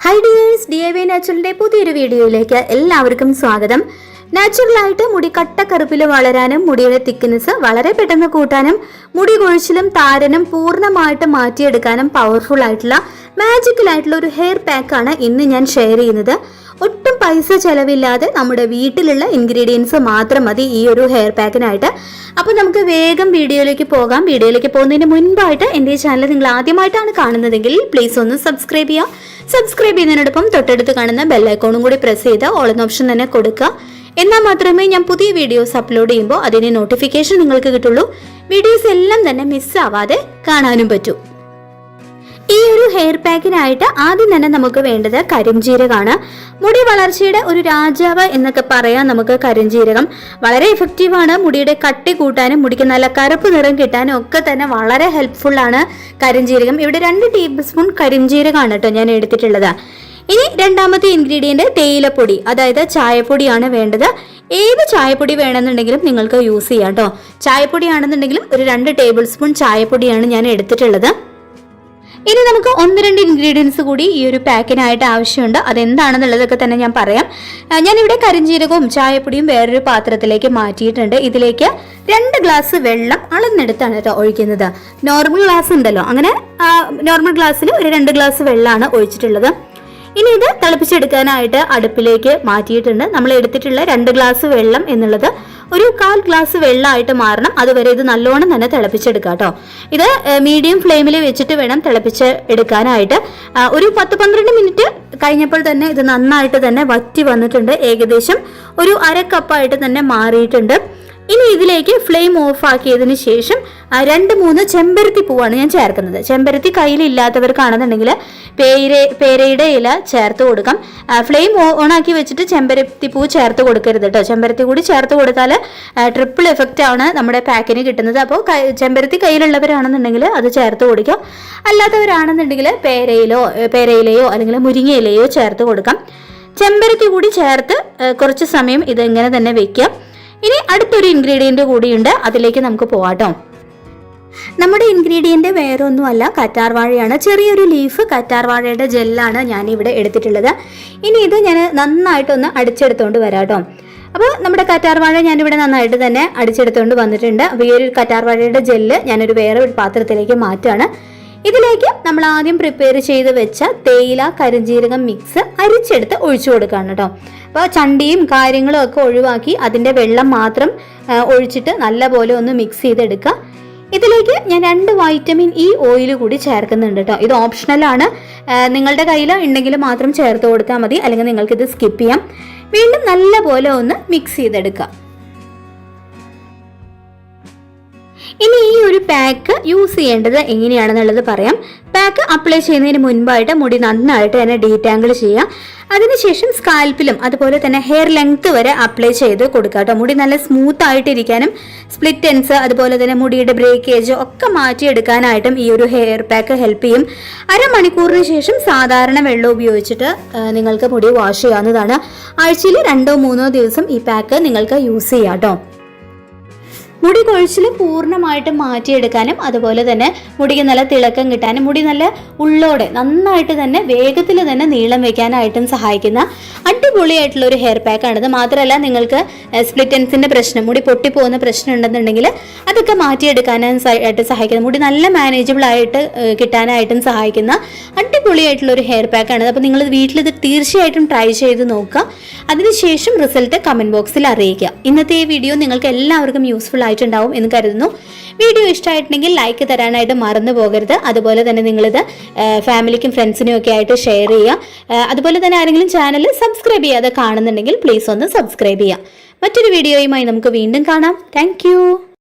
Hi dears D A Y നാച്ചുറലിന്റെ പുതിയൊരു വീഡിയോയിലേക്ക് എല്ലാവർക്കും സ്വാഗതം. നാച്ചുറലായിട്ട് മുടി കട്ടക്കറുപ്പിൽ വളരാനും മുടിയുടെ തിക്നെസ് വളരെ പെട്ടെന്ന് കൂട്ടാനും മുടി കൊഴിച്ചിലും താരനും പൂർണമായിട്ട് മാറ്റിയെടുക്കാനും പവർഫുൾ ആയിട്ടുള്ള മാജിക്കൽ ആയിട്ടുള്ള ഒരു ഹെയർ പാക്ക് ആണ് ഇന്ന് ഞാൻ ഷെയർ ചെയ്യുന്നത്. ഒട്ടും പൈസ ചെലവില്ലാതെ നമ്മുടെ വീട്ടിലുള്ള ഇൻഗ്രീഡിയൻസ് മാത്രം മതി ഈ ഒരു ഹെയർ പാക്കിനായിട്ട് അപ്പോൾ നമുക്ക് വേഗം വീഡിയോയിലേക്ക് പോകാം. വീഡിയോയിലേക്ക് പോകുന്നതിന് മുൻപായിട്ട് എന്റെ ചാനൽ നിങ്ങൾ ആദ്യമായിട്ടാണ് കാണുന്നതെങ്കിൽ പ്ലീസ് ഒന്ന് സബ്സ്ക്രൈബ് ചെയ്യുക. സബ്സ്ക്രൈബ് ചെയ്യുന്നതിനോടൊപ്പം തൊട്ടടുത്ത് കാണുന്ന ബെല്ലൈക്കോണും കൂടി പ്രസ് ചെയ്ത് ഓൾ ഓപ്ഷൻ തന്നെ കൊടുക്കുക. എന്നാൽ മാത്രമേ ഞാൻ പുതിയ വീഡിയോസ് അപ്ലോഡ് ചെയ്യുമ്പോൾ അതിന് നോട്ടിഫിക്കേഷൻ നിങ്ങൾക്ക് കിട്ടുള്ളൂ. വീഡിയോസ് എല്ലാം തന്നെ മിസ്സാവാതെ കാണാനും പറ്റൂ. ഈ ഒരു ഹെയർ പാക്കിനായിട്ട് ആദ്യം തന്നെ നമുക്ക് വേണ്ടത് കരിഞ്ജീരകമാണ് മുടി വളർച്ചയുടെ ഒരു രാജാവ് എന്നൊക്കെ പറയാം നമുക്ക് കരിഞ്ജീരകം വളരെ എഫക്റ്റീവാണ് മുടിയുടെ കട്ടി കൂട്ടാനും മുടിക്ക് നല്ല കറുപ്പ് നിറം കിട്ടാനും ഒക്കെ തന്നെ വളരെ ഹെൽപ്ഫുള്ളാണ് ആണ് കരിഞ്ജീരകം ഇവിടെ രണ്ട് ടേബിൾ സ്പൂൺ കരിഞ്ജീരകമാണ് കേട്ടോ ഞാൻ എടുത്തിട്ടുള്ളത്. ഇനി രണ്ടാമത്തെ ഇൻഗ്രീഡിയന്റ് തേയിലപ്പൊടി അതായത് ചായപ്പൊടിയാണ് വേണ്ടത്. ഏത് ചായപ്പൊടി വേണമെന്നുണ്ടെങ്കിലും നിങ്ങൾക്ക് യൂസ് ചെയ്യാം കേട്ടോ ചായപ്പൊടി ആണെന്നുണ്ടെങ്കിലും ഒരു രണ്ട് ടേബിൾ സ്പൂൺ ചായപ്പൊടിയാണ് ഞാൻ എടുത്തിട്ടുള്ളത്. ഇനി നമുക്ക് ഒന്ന് രണ്ട് ഇൻഗ്രീഡിയൻസ് കൂടി ഈ ഒരു പാക്കിനായിട്ട് ആവശ്യമുണ്ട്. അതെന്താണെന്നുള്ളതൊക്കെ തന്നെ ഞാൻ പറയാം. ഞാനിവിടെ കരിഞ്ജീരകവും ചായപ്പൊടിയും വേറൊരു പാത്രത്തിലേക്ക് മാറ്റിയിട്ടുണ്ട്. ഇതിലേക്ക് രണ്ട് ഗ്ലാസ് വെള്ളം അളന്നെടുത്താണ് കേട്ടോ ഒഴിക്കുന്നത്. നോർമൽ ഗ്ലാസ് ഉണ്ടല്ലോ. അങ്ങനെ നോർമൽ ഗ്ലാസ്സിൽ ഒരു രണ്ട് ഗ്ലാസ് വെള്ളമാണ് ഒഴിച്ചിട്ടുള്ളത്. ഇനി ഇത് തിളപ്പിച്ചെടുക്കാനായിട്ട് അടുപ്പിലേക്ക് മാറ്റിയിട്ടുണ്ട്. നമ്മൾ എടുത്തിട്ടുള്ള രണ്ട് ഗ്ലാസ് വെള്ളം എന്നുള്ളത് ഒരു കാൽ ഗ്ലാസ് വെള്ളമായിട്ട് മാറണം. അതുവരെ ഇത് നല്ലോണം തന്നെ തിളപ്പിച്ചെടുക്കാം കേട്ടോ. ഇത് മീഡിയം ഫ്ലെയിമിൽ വെച്ചിട്ട് വേണം തിളപ്പിച്ച് എടുക്കാനായിട്ട്. ഒരു പത്ത് പന്ത്രണ്ട് മിനിറ്റ് കഴിഞ്ഞപ്പോൾ തന്നെ ഇത് നന്നായിട്ട് തന്നെ വറ്റി വന്നിട്ടുണ്ട്. ഏകദേശം ഒരു അര കപ്പായിട്ട് തന്നെ മാറിയിട്ടുണ്ട്. ഇനി ഇതിലേക്ക് ഫ്ലെയിം ഓഫ് ആക്കിയതിന് ശേഷം രണ്ട് മൂന്ന് ചെമ്പരത്തി പൂവാണ് ഞാൻ ചേർക്കുന്നത്. ചെമ്പരത്തി കയ്യിലില്ലാത്തവർക്കാണെന്നുണ്ടെങ്കിൽ പേര പേരയുടെ ഇല ചേർത്ത് കൊടുക്കാം. ഫ്ലെയിം ഓൺ ആക്കി വെച്ചിട്ട് ചെമ്പരത്തി പൂ ചേർത്ത് കൊടുക്കരുത് കേട്ടോ ചെമ്പരത്തി കൂടി ചേർത്ത് കൊടുത്താൽ ട്രിപ്പിൾ എഫക്റ്റ് ആണ് നമ്മുടെ പാക്കിന് കിട്ടുന്നത്. അപ്പോൾ ചെമ്പരത്തി കയ്യിലുള്ളവരാണെന്നുണ്ടെങ്കിൽ അത് ചേർത്ത് കൊടുക്കാം. അല്ലാത്തവരാണെന്നുണ്ടെങ്കിൽ പേരയിലോ പേരയിലയോ അല്ലെങ്കിൽ മുരിങ്ങയിലയോ ചേർത്ത് കൊടുക്കാം. ചെമ്പരത്തി കൂടി ചേർത്ത് കുറച്ച് സമയം ഇത് ഇങ്ങനെ തന്നെ വെക്കാം. ഇനി അടുത്തൊരു ഇൻഗ്രീഡിയന്റ് കൂടിയുണ്ട്. അതിലേക്ക് നമുക്ക് പോവാട്ടോ. നമ്മുടെ ഇൻഗ്രീഡിയന്റ് വേറെ ഒന്നുമല്ല കറ്റാർ വാഴയാണ് ചെറിയൊരു ലീഫ് കറ്റാർവാഴയുടെ ജെല്ലാണ് ഞാൻ ഇവിടെ എടുത്തിട്ടുള്ളത്. ഇനി ഇത് ഞാൻ നന്നായിട്ടൊന്ന് അടിച്ചെടുത്തുകൊണ്ട് വരാം കേട്ടോ അപ്പോൾ നമ്മുടെ കറ്റാർവാഴ ഞാനിവിടെ നന്നായിട്ട് തന്നെ അടിച്ചെടുത്തുകൊണ്ട് വന്നിട്ടുണ്ട്. അപ്പോൾ ഈ ഒരു കറ്റാർ വാഴയുടെ ജെല്ല് ഞാനൊരു വേറെ ഒരു പാത്രത്തിലേക്ക് മാറ്റുകയാണ് ഇതിലേക്ക് നമ്മൾ ആദ്യം പ്രിപ്പയർ ചെയ്ത് വെച്ച തേയില കരിഞ്ജീരകം മിക്സ് അരിച്ചെടുത്ത് ഒഴിച്ചു കൊടുക്കുകയാണ് കേട്ടോ. അപ്പോൾ ചണ്ടിയും കാര്യങ്ങളും ഒക്കെ ഒഴിവാക്കി അതിന്റെ വെള്ളം മാത്രം ഒഴിച്ചിട്ട് നല്ലപോലെ ഒന്ന് മിക്സ് ചെയ്തെടുക്കുക. ഇതിലേക്ക് ഞാൻ രണ്ട് വൈറ്റമിൻ ഇ ഓയിൽ കൂടി ചേർക്കുന്നുണ്ട് കേട്ടോ. ഇത് ഓപ്ഷണലാണ് നിങ്ങളുടെ കയ്യിൽ ഉണ്ടെങ്കിൽ മാത്രം ചേർത്ത് കൊടുത്താൽ മതി. അല്ലെങ്കിൽ നിങ്ങൾക്കിത് സ്കിപ്പ് ചെയ്യാം. വീണ്ടും നല്ലപോലെ ഒന്ന് മിക്സ് ചെയ്തെടുക്കുക. ഇനി ഈ ഒരു പാക്ക് യൂസ് ചെയ്യേണ്ടത് എങ്ങനെയാണെന്നുള്ളത് പറയാം. പാക്ക് അപ്ലൈ ചെയ്യുന്നതിന് മുൻപായിട്ട് മുടി നന്നായിട്ട് തന്നെ ഡീറ്റാങ്കിൾ ചെയ്യുക. അതിനുശേഷം സ്കാൽപ്പിലും അതുപോലെ തന്നെ ഹെയർ ലെങ്ത് വരെ അപ്ലൈ ചെയ്ത് കൊടുക്കുക കേട്ടോ. മുടി നല്ല സ്മൂത്ത് ആയിട്ടിരിക്കാനും സ്പ്ലിറ്റ് എൻസ് അതുപോലെ തന്നെ മുടിയുടെ ബ്രേക്കേജ് ഒക്കെ മാറ്റിയെടുക്കാനായിട്ടും ഈ ഒരു ഹെയർ പാക്ക് ഹെൽപ്പ് ചെയ്യും. അരമണിക്കൂറിന് ശേഷം സാധാരണ വെള്ളം ഉപയോഗിച്ചിട്ട് നിങ്ങൾക്ക് മുടി വാഷ് ചെയ്യാവുന്നതാണ്. ആഴ്ചയിൽ രണ്ടോ മൂന്നോ ദിവസം ഈ പാക്ക് നിങ്ങൾക്ക് യൂസ് ചെയ്യാം കേട്ടോ. മുടി കൊഴിച്ചിൽ പൂർണമായിട്ടും മാറ്റിയെടുക്കാനും അതുപോലെ തന്നെ മുടിക്ക് നല്ല തിളക്കം കിട്ടാനും മുടി നല്ല ഉള്ളോടെ നന്നായിട്ട് തന്നെ വേഗത്തിൽ തന്നെ നീളം വെക്കാനായിട്ടും സഹായിക്കുന്ന അടിപൊളിയായിട്ടുള്ള ഒരു ഹെയർ പാക്കാണിത് മാത്രമല്ല നിങ്ങൾക്ക് സ്പ്ലിറ്റൻസിന്റെ പ്രശ്നം മുടി പൊട്ടിപ്പോകുന്ന പ്രശ്നം ഉണ്ടെന്നുണ്ടെങ്കിൽ അതൊക്കെ മാറ്റിയെടുക്കാനും ആയിട്ട് സഹായിക്കുന്ന. മുടി നല്ല മാനേജബിൾ ആയിട്ട് കിട്ടാനായിട്ടും സഹായിക്കുന്ന അടിപൊളിയായിട്ടുള്ള ഒരു ഹെയർ പാക്കാണിത് അപ്പോൾ നിങ്ങൾ വീട്ടിൽ ഇത് തീർച്ചയായിട്ടും ട്രൈ ചെയ്ത് നോക്കുക. അതിനുശേഷം റിസൾട്ട് കമന്റ് ബോക്സിൽ അറിയിക്കുക. ഇന്നത്തെ ഈ വീഡിയോ നിങ്ങൾക്ക് എല്ലാവർക്കും യൂസ്ഫുൾ ആയിട്ടുണ്ടാവും എന്ന് കരുതുന്നു. വീഡിയോ ഇഷ്ടമായിട്ടുണ്ടെങ്കിൽ ലൈക്ക് തരാനായിട്ട് മറന്നു പോകരുത്. അതുപോലെ തന്നെ നിങ്ങളിത് ഫാമിലിക്കും ഫ്രണ്ട്സിനും ഒക്കെ ആയിട്ട് ഷെയർ ചെയ്യുക. അതുപോലെ തന്നെ ആരെങ്കിലും ചാനൽ സബ്സ്ക്രൈബ് ചെയ്യാതെ കാണുന്നുണ്ടെങ്കിൽ പ്ലീസ് ഒന്ന് സബ്സ്ക്രൈബ് ചെയ്യുക. മറ്റൊരു വീഡിയോയുമായി നമുക്ക് വീണ്ടും കാണാം. താങ്ക്